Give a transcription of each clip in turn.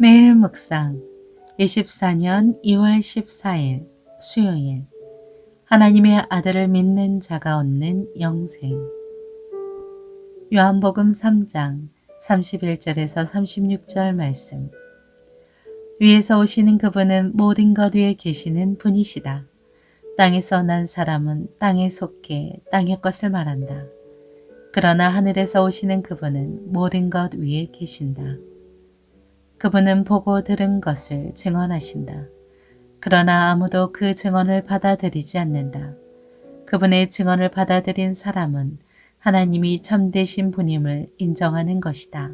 매일 묵상 24년 2월 14일 수요일 하나님의 아들을 믿는 자가 얻는 영생 요한복음 3장 31절에서 36절 말씀 위에서 오시는 그분은 모든 것 위에 계시는 분이시다. 땅에서 난 사람은 땅에 속해 땅의 것을 말한다. 그러나 하늘에서 오시는 그분은 모든 것 위에 계신다. 그분은 보고 들은 것을 증언하신다. 그러나 아무도 그 증언을 받아들이지 않는다. 그분의 증언을 받아들인 사람은 하나님이 참되신 분임을 인정하는 것이다.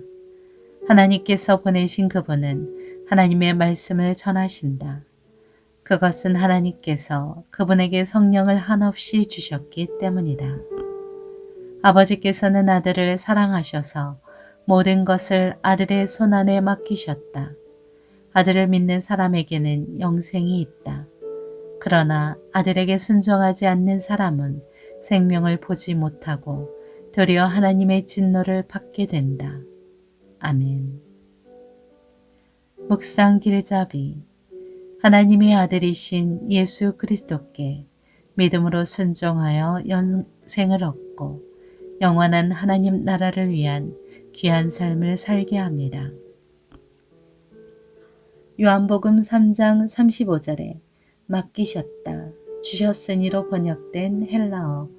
하나님께서 보내신 그분은 하나님의 말씀을 전하신다. 그것은 하나님께서 그분에게 성령을 한없이 주셨기 때문이다. 아버지께서는 아들을 사랑하셔서 모든 것을 아들의 손안에 맡기셨다. 아들을 믿는 사람에게는 영생이 있다. 그러나 아들에게 순종하지 않는 사람은 생명을 보지 못하고 도리어 하나님의 진노를 받게 된다. 아멘. 묵상 길잡이 하나님의 아들이신 예수 그리스도께 믿음으로 순종하여 영생을 얻고 영원한 하나님 나라를 위한 귀한 삶을 살게 합니다. 요한복음 3장 35절에 맡기셨다, 주셨으니로 번역된 헬라어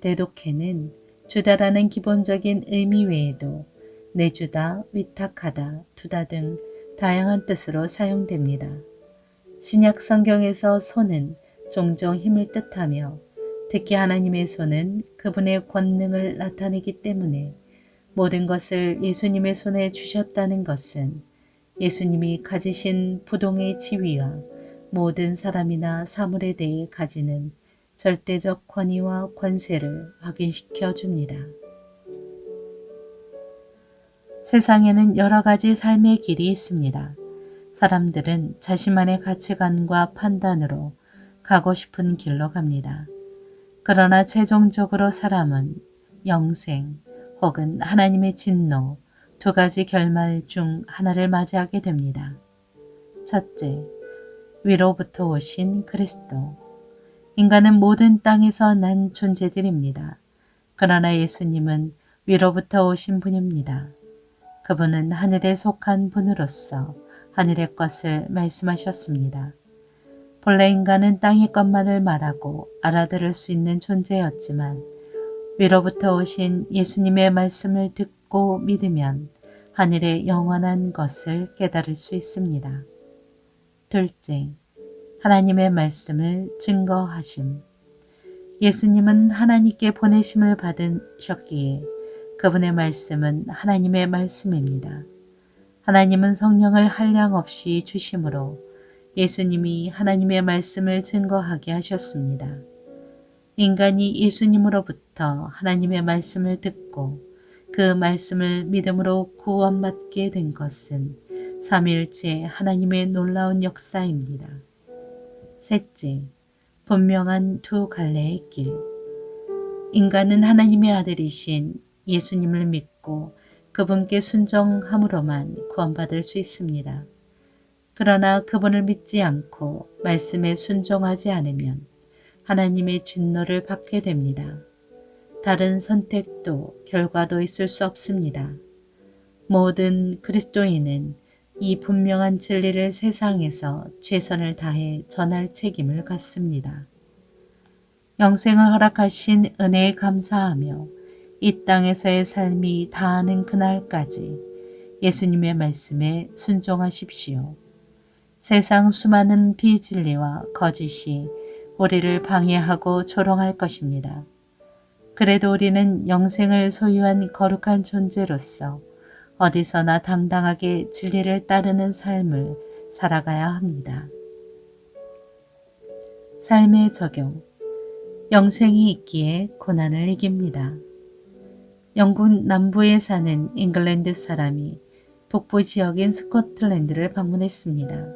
대독해는 주다라는 기본적인 의미 외에도 내주다, 위탁하다, 두다 등 다양한 뜻으로 사용됩니다. 신약 성경에서 손은 종종 힘을 뜻하며 특히 하나님의 손은 그분의 권능을 나타내기 때문에 모든 것을 예수님의 손에 주셨다는 것은 예수님이 가지신 부동의 지위와 모든 사람이나 사물에 대해 가지는 절대적 권위와 권세를 확인시켜 줍니다. 세상에는 여러 가지 삶의 길이 있습니다. 사람들은 자신만의 가치관과 판단으로 가고 싶은 길로 갑니다. 그러나 최종적으로 사람은 영생 혹은 하나님의 진노 두 가지 결말 중 하나를 맞이하게 됩니다. 첫째, 위로부터 오신 그리스도. 인간은 모든 땅에서 난 존재들입니다. 그러나 예수님은 위로부터 오신 분입니다. 그분은 하늘에 속한 분으로서 하늘의 것을 말씀하셨습니다. 본래 인간은 땅의 것만을 말하고 알아들을 수 있는 존재였지만 위로부터 오신 예수님의 말씀을 듣고 믿으면 하늘의 영원한 것을 깨달을 수 있습니다. 둘째, 하나님의 말씀을 증거하심. 예수님은 하나님께 보내심을 받으셨기에 그분의 말씀은 하나님의 말씀입니다. 하나님은 성령을 한량 없이 주심으로 예수님이 하나님의 말씀을 증거하게 하셨습니다. 인간이 예수님으로부터 하나님의 말씀을 듣고 그 말씀을 믿음으로 구원받게 된 것은 삼일째 하나님의 놀라운 역사입니다. 셋째, 분명한 두 갈래의 길. 인간은 하나님의 아들이신 예수님을 믿고 그분께 순종함으로만 구원받을 수 있습니다. 그러나 그분을 믿지 않고 말씀에 순종하지 않으면 하나님의 진노를 받게 됩니다. 다른 선택도 결과도 있을 수 없습니다. 모든 그리스도인은 이 분명한 진리를 세상에서 최선을 다해 전할 책임을 갖습니다. 영생을 허락하신 은혜에 감사하며 이 땅에서의 삶이 다하는 그날까지 예수님의 말씀에 순종하십시오. 세상 수많은 비진리와 거짓이 우리를 방해하고 조롱할 것입니다. 그래도 우리는 영생을 소유한 거룩한 존재로서 어디서나 당당하게 진리를 따르는 삶을 살아가야 합니다. 삶의 적용. 영생이 있기에 고난을 이깁니다. 영국 남부에 사는 잉글랜드 사람이 북부 지역인 스코틀랜드를 방문했습니다.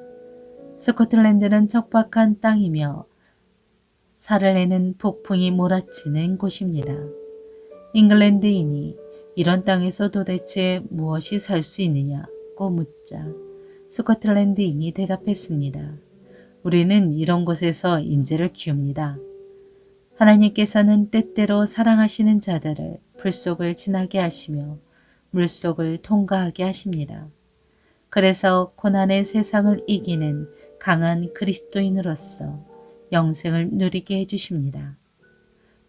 스코틀랜드는 척박한 땅이며 살을 내는 폭풍이 몰아치는 곳입니다. 잉글랜드인이 이런 땅에서 도대체 무엇이 살 수 있느냐고 묻자 스코틀랜드인이 대답했습니다. 우리는 이런 곳에서 인재를 키웁니다. 하나님께서는 때때로 사랑하시는 자들을 불속을 지나게 하시며 물속을 통과하게 하십니다. 그래서 고난의 세상을 이기는 강한 그리스도인으로서 영생을 누리게 해주십니다.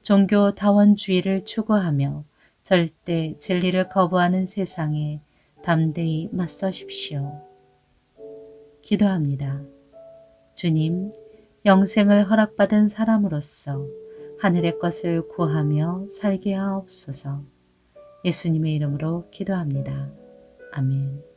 종교 다원주의를 추구하며 절대 진리를 거부하는 세상에 담대히 맞서십시오. 기도합니다. 주님, 영생을 허락받은 사람으로서 하늘의 것을 구하며 살게 하옵소서. 예수님의 이름으로 기도합니다. 아멘.